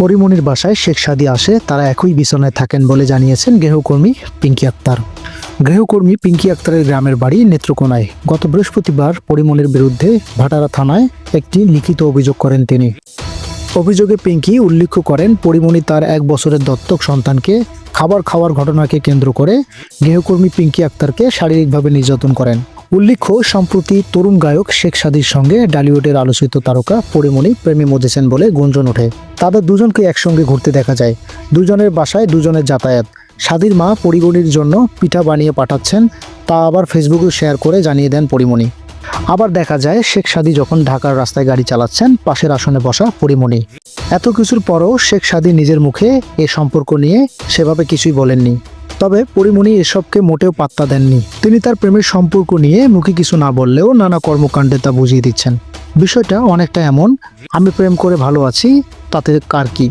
পরিমণির বাসায় শেখ সাদি আসে, তারা একই বিছানায় থাকেন বলে জানিয়েছেন গৃহকর্মী পিঙ্কি আক্তার। গৃহকর্মী পিঙ্কি আক্তারের গ্রামের বাড়ি নেত্রকোনায়। গত বৃহস্পতিবার পরিমণির বিরুদ্ধে ভাটারা থানায় একটি লিখিত অভিযোগ করেন তিনি। অভিযোগে পিঙ্কি উল্লেখ করেন পরিমণি তার এক বছরের দত্তক সন্তানকে খাবার খাওয়ার ঘটনাকে কেন্দ্র করে গৃহকর্মী পিঙ্কি আক্তারকে শারীরিকভাবে নির্যাতন করেন। উল্লেখ্য, সম্প্রতি তরুণ গায়ক শেখ সাদির সঙ্গে ডালিউডের আলোচিত তারকা পরিমণি প্রেমে মজেছেন বলে গুঞ্জন ওঠে। তাদের দুজনকে একসঙ্গে ঘুরতে দেখা যায়। দুজনের বাসায় দুজনের যাতায়াত। সাদির মা পরিমণির জন্য পিঠা বানিয়ে পাঠাচ্ছেন, তা আবার ফেসবুকে শেয়ার করে জানিয়ে দেন পরিমণি। আবার দেখা যায়, শেখ সাদি যখন ঢাকার রাস্তায় গাড়ি চালাচ্ছেন, পাশের আসনে বসা পরিমণি। এত কিছুর পরও শেখ সাদি নিজের মুখে এ সম্পর্ক নিয়ে সেভাবে কিছুই বলেননি। তবে পরিমণি এসবকে মোটেও পাত্তা দেননি। তিনি তার প্রেমের সম্পর্ক নিয়ে মুখে কিছু না বললেও নানা কর্মকাণ্ডে তা বুঝিয়ে দিচ্ছেন। বিষয়টা অনেকটা এমন, আমি প্রেম করে ভালো আছি, তাতে কার কি?